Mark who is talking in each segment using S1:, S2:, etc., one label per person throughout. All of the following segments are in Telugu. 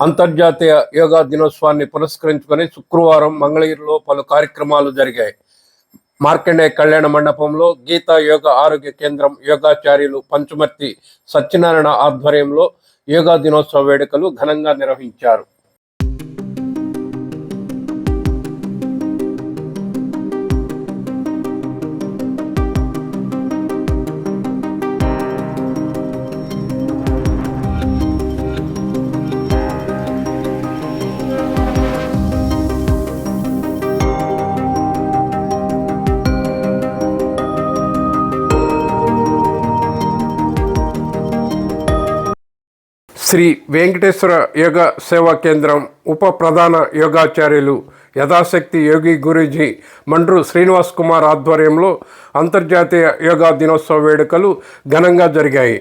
S1: అంతర్జాతీయ యోగా దినోత్సవాన్ని పురస్కరించుకొని శుక్రవారం మంగళగిరిలో పలు కార్యక్రమాలు జరిగాయి. మార్కండే కళ్యాణ మండపంలో గీతా యోగ ఆరోగ్య కేంద్రం యోగాచార్యులు పంచుమర్తి సత్యనారాయణ ఆధ్వర్యంలో యోగా దినోత్సవ వేడుకలు ఘనంగా నిర్వహించారు. శ్రీ వెంకటేశ్వర యోగా సేవా కేంద్రం ఉప ప్రధాన యోగాచార్యులు యథాశక్తి యోగి గురూజీ మండ్రు శ్రీనివాస్ కుమార్ ఆధ్వర్యంలో అంతర్జాతీయ యోగా దినోత్సవ వేడుకలు ఘనంగా జరిగాయి.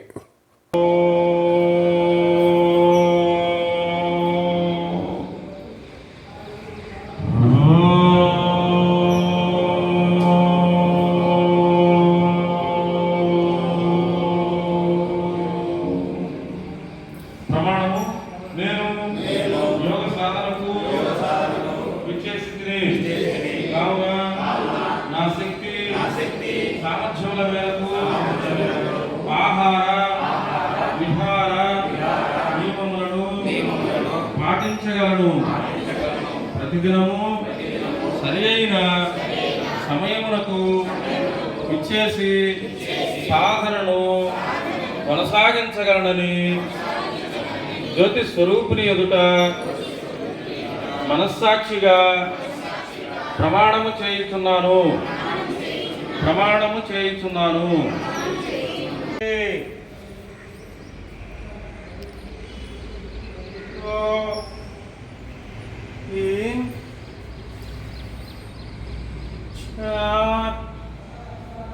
S2: సామర్థ్యముల మేరకు ఆహార విహార నియమములను పాటించగలను. ప్రతిదినము సరి అయిన సమయమునకు ఇచ్చేసి సాధనను కొనసాగించగలనని జ్యోతి స్వరూపుని ఎదుట మనస్సాక్షిగా ప్రమాణము చేయుచున్నాను. ప్రమాణము చేయించున్నాను.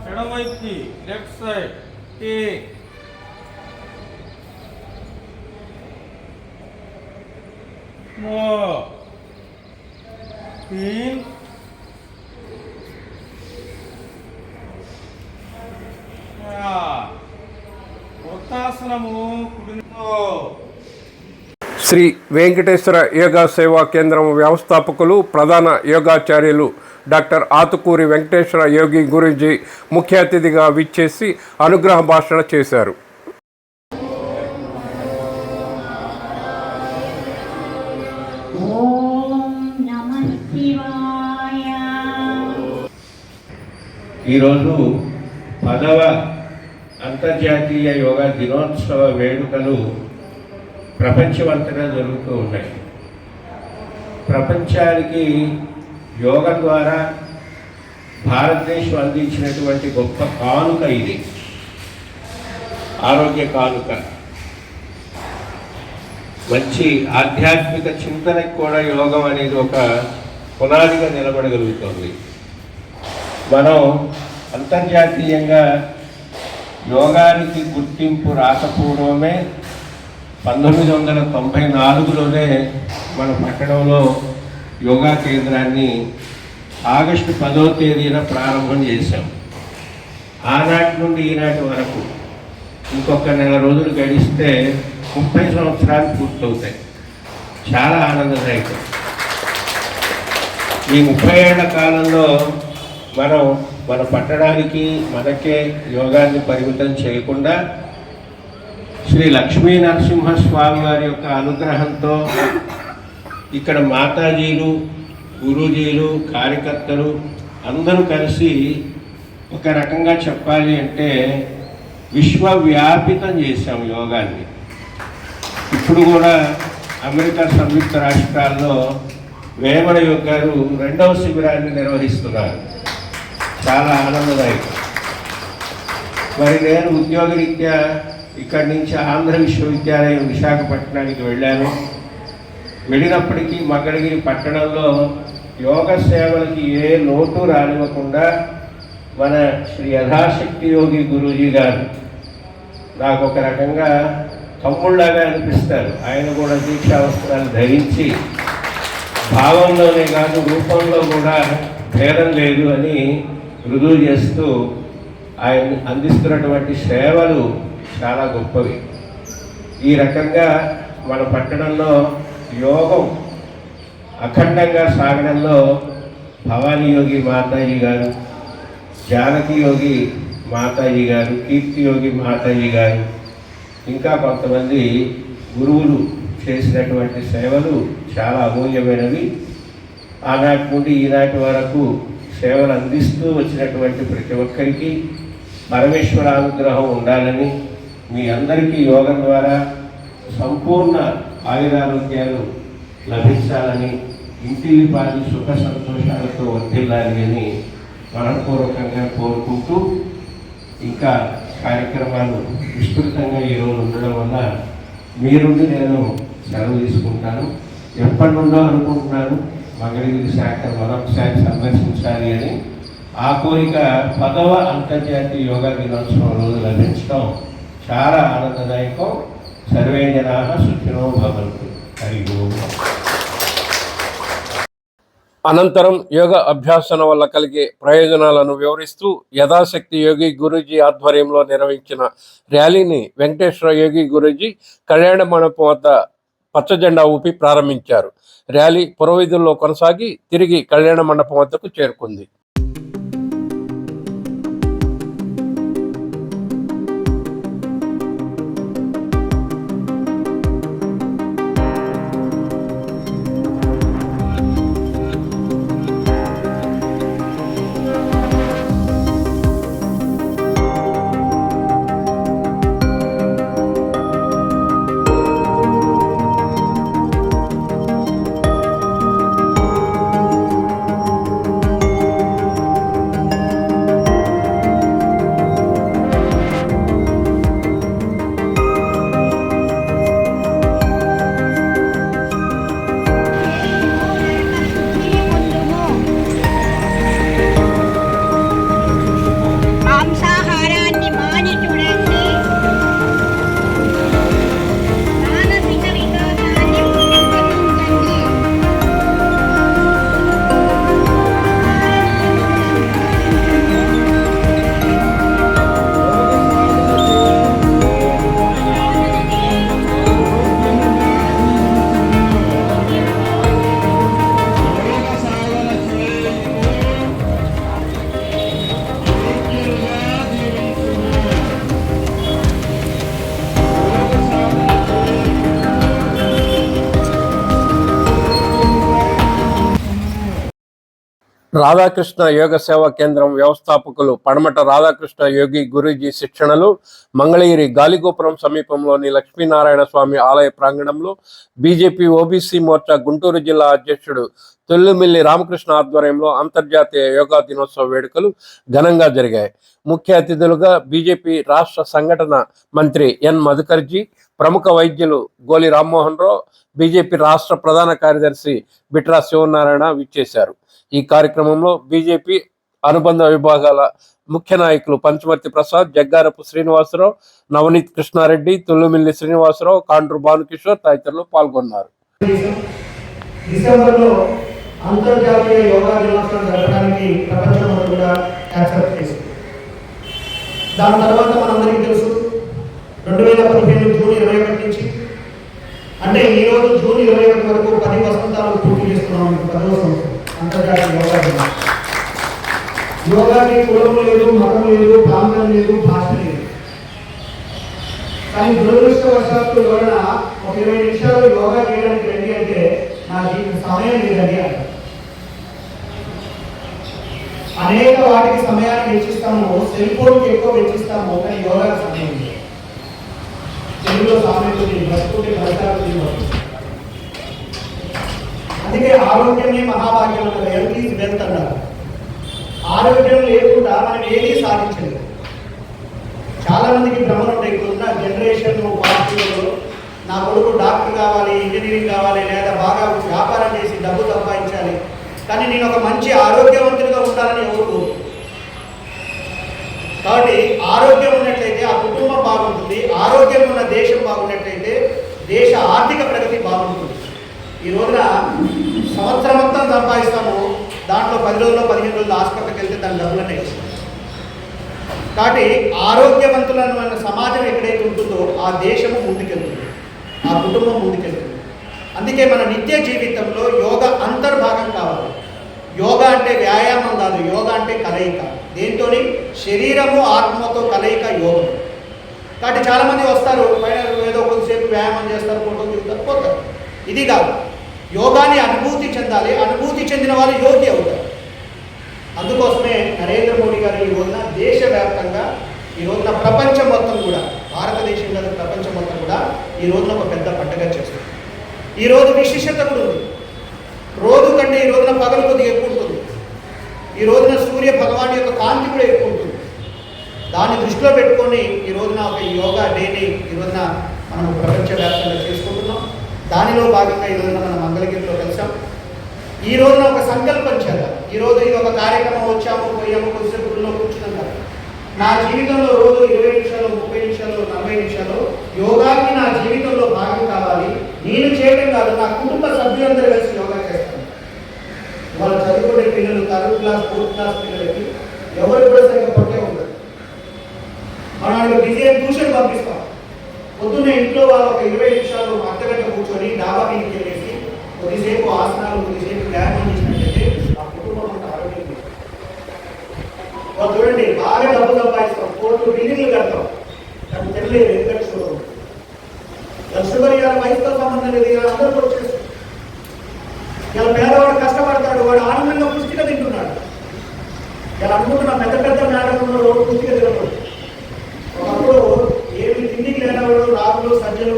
S2: ఎడవైపుకి లెఫ్ట్ సైడ్ ఏ more
S1: శ్రీ వెంకటేశ్వర యోగా సేవా కేంద్రం వ్యవస్థాపకులు ప్రధాన యోగాచార్యులు డాక్టర్ ఆతుకూరి వెంకటేశ్వర యోగి గురూజీ ముఖ్య అతిథిగా విచ్చేసి అనుగ్రహ భాషణ చేశారు.
S3: ఓం నమ శివాయ.
S4: ఈరోజు పదవ అంతర్జాతీయ యోగా దినోత్సవ వేడుకలు ప్రపంచమంతటా జరుగుతూ ఉన్నాయి. ప్రపంచానికి యోగ ద్వారా భారతదేశం అందించినటువంటి గొప్ప కానుక ఇది. ఆరోగ్య కానుక. మంచి ఆధ్యాత్మిక చింతనకు కూడా యోగం అనేది ఒక పునాదిగా నిలబడగలుగుతుంది. మనం అంతర్జాతీయంగా యోగానికి గుర్తింపు రాకపోవడమే పంతొమ్మిది వందల తొంభై నాలుగులోనే మన పట్టణంలో యోగా కేంద్రాన్ని ఆగస్టు పదో తేదీన ప్రారంభం చేశాం. ఆనాటి నుండి ఈనాటి వరకు ఇంకొక నెల రోజులు గడిస్తే ముప్పై సంవత్సరాలు పూర్తవుతాయి. చాలా ఆనందదాయకం. ఈ ముప్పై ఏళ్ళ కాలంలో మనం మన పట్టడానికి మనకే యోగాన్ని పరిమితం చేయకుండా శ్రీ లక్ష్మీ నరసింహస్వామి వారి యొక్క అనుగ్రహంతో ఇక్కడ మాతాజీలు గురూజీలు కార్యకర్తలు అందరూ కలిసి ఒక రకంగా చెప్పాలి అంటే విశ్వవ్యాపితం చేశాం యోగాన్ని. ఇప్పుడు కూడా అమెరికా సంయుక్త రాష్ట్రాల్లో వేమన యోగ్ గారు రెండవ శిబిరాన్ని నిర్వహిస్తున్నారు. చాలా ఆనందదాయకం. మరి నేను ఉద్యోగరీత్యా ఇక్కడి నుంచి ఆంధ్ర విశ్వవిద్యాలయం విశాఖపట్నానికి వెళ్ళాను. వెళ్ళినప్పటికీ మంగళగిరి పట్టణంలో యోగ సేవలకి ఏ లోటు రానివ్వకుండా మన శ్రీ యథాశక్తి యోగి గురూజీ గారు నాకు ఒక రకంగా తమ్ముళ్ళగా అనిపిస్తారు. ఆయన కూడా దీక్షావస్త్రాలు ధరించి భావంలోనే కాదు రూపంలో కూడా భేదం లేదు అని రుజువు చేస్తూ ఆయన అందిస్తున్నటువంటి సేవలు చాలా గొప్పవి. ఈ రకంగా మన పట్టణంలో యోగం అఖండంగా సాగడంలో భవానీ యోగి మాతాజీ గారు జానకి యోగి మాతాజీ గారు కీర్తి యోగి మాతాజీ గారు ఇంకా కొంతమంది గురువులు చేసినటువంటి సేవలు చాలా అమూల్యమైనవి. ఆనాటి నుండి ఈనాటి వరకు సేవలు అందిస్తూ వచ్చినటువంటి ప్రతి ఒక్కరికి పరమేశ్వర అనుగ్రహం ఉండాలని మీ అందరికీ యోగం ద్వారా సంపూర్ణ ఆయురారోగ్యాలు లభించాలని ఇంటిని పాది సుఖ సంతోషాలతో వర్తిల్లాలి అని మనపూర్వకంగా కోరుకుంటూ ఇంకా కార్యక్రమాలు విస్తృతంగా ఈరోజు ఉండడం వల్ల మీరుండి నేను సెలవు తీసుకుంటాను. ఎప్పటి నుండో అనుకుంటున్నాను. మంగళగిరి శాఖ మరొకసారి సందర్శించాలి అని ఆ కోరిక పదవ అంతర్జాతీయ యోగా దినోత్సవం రోజు లభించడం చాలా ఆనందదాయకం. సర్వే జనా సుఖినో భవంతు. హరి
S1: అనంతరం యోగ అభ్యాసన వల్ల కలిగే ప్రయోజనాలను వివరిస్తూ యథాశక్తి యోగి గురూజీ ఆధ్వర్యంలో నిర్వహించిన ర్యాలీని వెంకటేశ్వర యోగి గురూజీ కళ్యాణ మండపం వద్ద పచ్చ జెండా ఊపి ప్రారంభించారు. ర్యాలీ పురవీధుల్లో కొనసాగి తిరిగి కళ్యాణ మండపం వద్దకు చేరుకుంది. రాధాకృష్ణ యోగ సేవా కేంద్రం వ్యవస్థాపకులు పడమట రాధాకృష్ణ యోగి గురూజీ శిక్షణలు మంగళగిరి గాలిగోపురం సమీపంలోని లక్ష్మీనారాయణ స్వామి ఆలయ ప్రాంగణంలో బీజేపీ ఓబీసీ మోర్చా గుంటూరు జిల్లా అధ్యక్షుడు తొల్లిమిల్లి రామకృష్ణ ఆధ్వర్యంలో అంతర్జాతీయ యోగా దినోత్సవ వేడుకలు ఘనంగా జరిగాయి. ముఖ్య అతిథులుగా బీజేపీ రాష్ట్ర సంఘటన మంత్రి ఎన్ మధుకర్జీ ప్రముఖ వైద్యులు గోలి రామ్మోహన్ రావు బీజేపీ రాష్ట్ర ప్రధాన కార్యదర్శి బిట్రా శివనారాయణ విచ్చేశారు. ఈ కార్యక్రమంలో బీజేపీ అనుబంధ విభాగాల ముఖ్య నాయకులు పంచమర్తి ప్రసాద్ జగ్గారపు శ్రీనివాసరావు నవనీత్ కృష్ణారెడ్డి తుల్లుమిల్లి శ్రీనివాసరావు కాండ్రు భానుకిషోర్ తదితరులు పాల్గొన్నారు.
S5: డిసెంబర్లో అంతర్జాతీయ యోగా దినోత్సవం జరపడానికి ప్రపంచం కూడా యాక్సెప్ట్ చేసింది. దాని తర్వాత మనందరికీ తెలుసు రెండు వేల పదిహేను జూన్ ఇరవై ఒకటి నుంచి అంటే ఈరోజు జూన్ ఇరవై ఒకటి వరకు పది వసంతాలు పూర్తి చేస్తున్నాం పదవ సంవత్సరం. అంతర్జాతీయ యోగా దినం యోగాకి కులం లేదు మతం లేదు ప్రాంతం లేదు భాష లేదు. కానీ దురదృష్టవశాత్తు ఎవరైనా ఒక ఇరవై నిమిషాలు యోగా చేయడానికి రండి అంటే నా జీవిత సమయం లేదండి అంట అనేక వాటికి సమయాన్ని వెచ్చిస్తాము సెల్ ఫోన్కి ఎక్కువ వెచ్చిస్తాము కానీ యోగాకి సమయం లేదు. తెలుగులో సామెత ఉంది, బతుకుంటే ఫలితాలు అందుకే ఆరోగ్యమే మహాభాగ్యం అన్నారు హెల్త్ ఈజ్ వెల్త్ అన్నారు. ఆరోగ్యం లేకుండా మనం ఏదీ సాధించలేదు చాలా మందికి భ్రమలు ఉంటాయి. ఇప్పుడున్న జనరేషన్ పార్టీలలో నా కొడుకు డాక్టర్ కావాలి ఇంజనీరింగ్ కావాలి లేదా బాగా వ్యాపారం చేసి డబ్బు సంపాదించాలి. కానీ నేను ఒక మంచి ఆరోగ్యవంతుడిగా ఉండాలని ఎవరు కాబట్టి ఆరోగ్యం ఉన్నట్లయితే ఆ కుటుంబం బాగుంటుంది. ఆరోగ్యం ఉన్న దేశం బాగున్నట్లయితే దేశ ఆర్థిక ప్రగతి బాగుంటుంది. ఈ రోజున సంవత్సరం మొత్తం సంపాదిస్తాము. దాంట్లో పది రోజుల్లో పదిహేను రోజులు ఆసుపత్రికి వెళ్తే దాని డబ్బులనే ఇస్తాం కాబట్టి ఆరోగ్యవంతులైన సమాజం ఎక్కడైతే ఉంటుందో ఆ దేశము ముందుకెళ్తుంది. ఆ కుటుంబం ముందుకెళ్తుంది. అందుకే మన నిత్య జీవితంలో యోగ అంతర్భాగం కావాలి. యోగా అంటే వ్యాయామం కాదు యోగా అంటే కలయిక. దేంతోని? శరీరము ఆత్మతో కలయిక యోగం. కాబట్టి చాలామంది వస్తారు పైన ఏదో కొద్దిసేపు వ్యాయామం చేస్తారు ఫోటో దిగుతారు పోతారు. ఇది కాదు. యోగాని అనుభూతి చెందాలి. అనుభూతి చెందిన వాళ్ళు యోగి అవుతారు. అందుకోసమే నరేంద్ర మోడీ గారు ఈ రోజున దేశవ్యాప్తంగా ఈ రోజున ప్రపంచం మొత్తం కూడా భారతదేశం కాదు ప్రపంచం మొత్తం కూడా ఈ రోజున ఒక పెద్ద పండుగ చేస్తుంది. ఈ రోజు విశిష్టత కూడా ఉంది. రోజు కంటే ఈ రోజున పగలు కొద్దిగా ఎక్కువ ఉంటుంది. ఈ రోజున సూర్య భగవాన్ యొక్క కాంతి కూడా ఎక్కువ ఉంటుంది. దాన్ని దృష్టిలో పెట్టుకొని ఈ రోజున ఒక యోగా డేని ఈ రోజున మనం ప్రపంచవ్యాప్తంగా చేసుకుంటున్నాం. దానిలో భాగంగా ఈ రోజున మనం మంగళగిరిలో కలిసాం. ఈ రోజున ఒక సంకల్పం చేద్దాం. ఈ రోజు ఇది ఒక కార్యక్రమం వచ్చాము పోయాము కొద్దిసేపు గుడిలో కూర్చున్నాం. కదా నా జీవితంలో రోజు ఇరవై నిమిషాలు ముప్పై నిమిషాలు నలభై నిమిషాలు యోగాకి నా జీవితంలో భాగం కావాలి. నేను చేయడం కాదు నా కుటుంబ సభ్యులందరూ కలిసి యోగా చేస్తాను వాళ్ళు చదువుకునే పిల్లలు థర్డ్ క్లాస్ ఫోర్త్ క్లాస్ పిల్లలకి ఎవరు కూడా సరిగ్గా పట్టే ఉండదు. మనం బిజీ అని ట్యూషన్ పంపిస్తాం. పొద్దున్న ఇంట్లో వాళ్ళు ఒక ఇరవై దగ్గర కూర్చొని డాబా మీదకి వెళ్ళేసి కొద్దిసేపు ఆసనాలు కొద్దిసేపు వ్యాయామం చేసినట్లయితే ఆ కుటుంబం అంత ఆరోగ్యం చూడండి బాగా డబ్బు సంపాదిస్తాం కోట్లు బిల్డింగ్లు కడతాం. నాకు తెలియలేదు ఎందుకంటే షుగర్ షుగర్ వయసుతో సంబంధం లేదు ఇలా అందరూ కూడా చేస్తారు. ఇలా పేదవాడు కష్టపడతాడు వాడు ఆనందంగా పుష్టిగా తింటున్నాడు. ఇలా అనుకుంటున్నా పెద్ద పెద్ద నాటకంలో రోడ్డు పుష్టిగా తినడు ఒకప్పుడు ఏమి తిండికి లేనవాడు రాములు సజ్జలు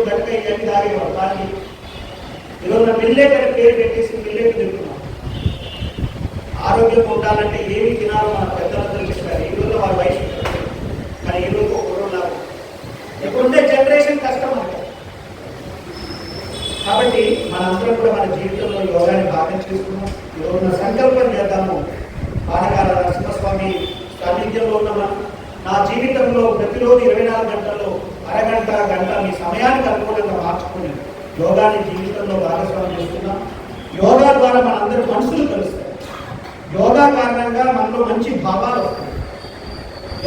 S5: ఈరోజు మిల్లెట్ అని పేరు పెట్టేసి మిల్లెట్ తింటున్నాం ఆరోగ్యం ఉండాలంటే ఏమి తినాలో మన పెద్దలందరూ చెప్పారు ఈ రోజు వారి వయసు కానీ ఈ రోజు ఒకరు ఉన్నారు. ఇప్పుడుండే జనరేషన్ కష్టం అంట. కాబట్టి మనందరం కూడా మన జీవితంలో యోగాన్ని భాగం చేసుకున్నాం. ఈ రోజున సంకల్పం చేద్దాము. పానకాల నరసింహస్వామి సాన్నిధ్యంలో ఉన్న మనం నా జీవితంలో ప్రతిరోజు ఇరవై నాలుగు గంటల్లో అరగంట గంట మీ సమయానికి అనుకూలంగా మార్చుకునేది. యోగాని జీవితంలో భాగస్వామ్యం చేస్తున్నాం. యోగా ద్వారా మనందరూ మనసులు కలుస్తాయి యోగా కారణంగా మనలో మంచి భావాలు వస్తాయి.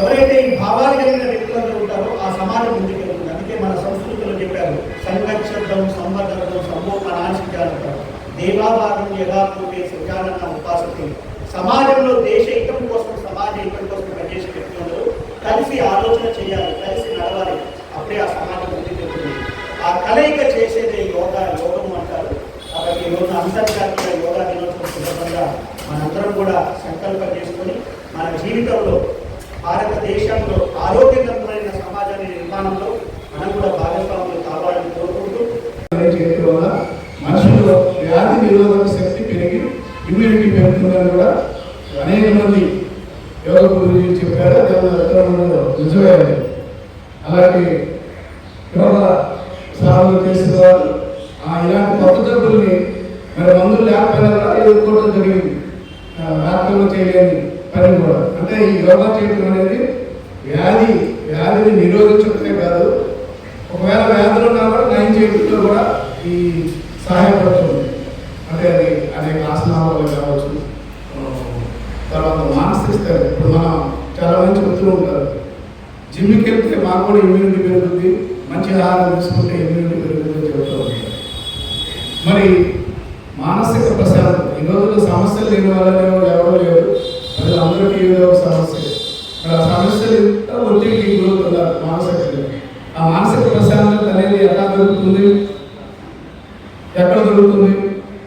S5: ఎవరైతే ఈ భావాలు కలిగిన వ్యక్తులందరూ ఉంటారో ఆ సమాజం ముందుకెళ్తుంది అందుకే మన సంస్కృతిలో చెప్పారు సంగచ్చర్థం సంవర్ధనం సంభోపనాశించాలంటారు దేవాభాగం యథాపూర్తి సృజాలన్న ఉపాసతి సమాజంలో దేశ హితం కోసం సమాజ హితం కోసం పనిచేసే వ్యక్తులందరూ కలిసి ఆలోచన చేయాలి కలిసి నడవాలి. అప్పుడే ఆ సమాజం ఆ కలయిక చేసేదే యోగా యోగం అంటారు. కాబట్టి ఈరోజు అంతర్జాతీయ యోగా దినోత్సవం సందర్భంగా మనందరం కూడా సంకల్పం చేసుకొని మన జీవితంలో భారతదేశంలో ఆరోగ్యకరమైన సమాజాన్ని నిర్మాణంలో మనం కూడా భాగస్వాములు కావాలని కోరుకుంటూ
S6: చేయడం వల్ల మనుషుల్లో వ్యాధి నిరోధక శక్తి పెరిగి ఇమ్యూనిటీ పెరుగుతుందని కూడా అనేక మంది యోగ గురించి చెప్పారు. అదే నిజమే. అలాంటి రోజులు లేకపోయినా కూడా ఎదుర్కోవడం జరిగింది. ఆ, చేయలేని పని కూడా. అంటే ఈ యోగా చేయడం అనేది వ్యాధి వ్యాధిని నిరోధించడమే కాదు ఒకవేళ వ్యాధులు ఉన్నా కూడా నయం చేయడంలో కూడా ఈ సహాయపడుతుంది. అంటే అది అనేక ఆసనాల వల్ల కావచ్చు తర్వాత మానసిక స్థితి ఇప్పుడు మనం చాలా మంది చెప్తూ ఉంటారు. జిమ్కి వెళ్తే మాకు కూడా ఇమ్యూనిటీ పెరుగుతుంది మంచి ఆహారం తీసుకుంటే ఇమ్యూనిటీ పెరుగుతుంది అని చెప్తూ ఉంటారు. మరి మానసిక ఈ రోజుల్లో సమస్యలు లేని వాళ్ళనే ఎవరు లేరు ప్రజలందరికీ ఏదో ఒక సమస్య మరి ఆ సమస్యలు ఇంత ఒత్తిడికి గురవుతున్నారు మానసిక ఆ మానసిక ప్రశాంతత అనేది ఎట్లా దొరుకుతుంది ఎక్కడ దొరుకుతుంది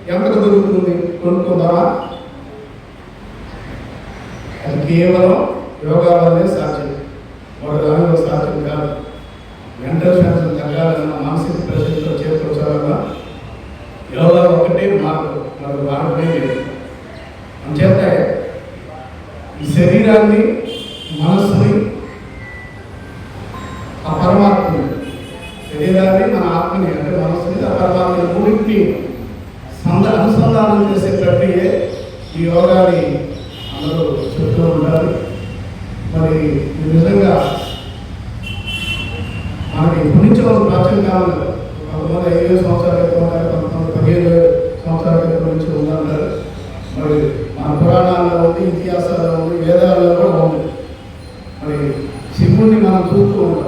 S6: ఎంతకు దొరుకుతుంది కొనుక్కుందామా అది కేవలం యోగా వల్లే సాధ్యం ఒక దానిలో సాధ్యం కాదు మెంటల్ టెన్షన్ తగ్గాలన్నా మానసిక ప్రశ్నతో చేకూర్చాలన్నా యోగా ఒకటే మార్గం మరొక మార్గమే లేదు అంచేత ఈ శరీరాన్ని మనస్సుని ఆ పరమాత్మని శరీరాన్ని మన ఆత్మని అంటే మనస్సుని ఆ పరమాత్మని మూడింటిని సంద అనుసంధానం చేసే ప్రక్రియ ఈ యోగాని అందరూ చెప్తూ ఉంటారు. మరి ఇది నిజంగా మనకి ఇప్పటి నుంచి ఒక ప్రాచీన కాలంలో కొంతమంది ఐదు సంవత్సరాల క్రితం ఉన్నారు కొంతమంది పదిహేను సంవత్సరాల క్రితం నుంచి ఉందంటారు. మరి మన పురాణాల్లో ఉంది ఇతిహాసాల్లో ఉంది వేదాల్లో కూడా ఉంది. మరి శివుణ్ణి మనం చూస్తూ ఉంటాం.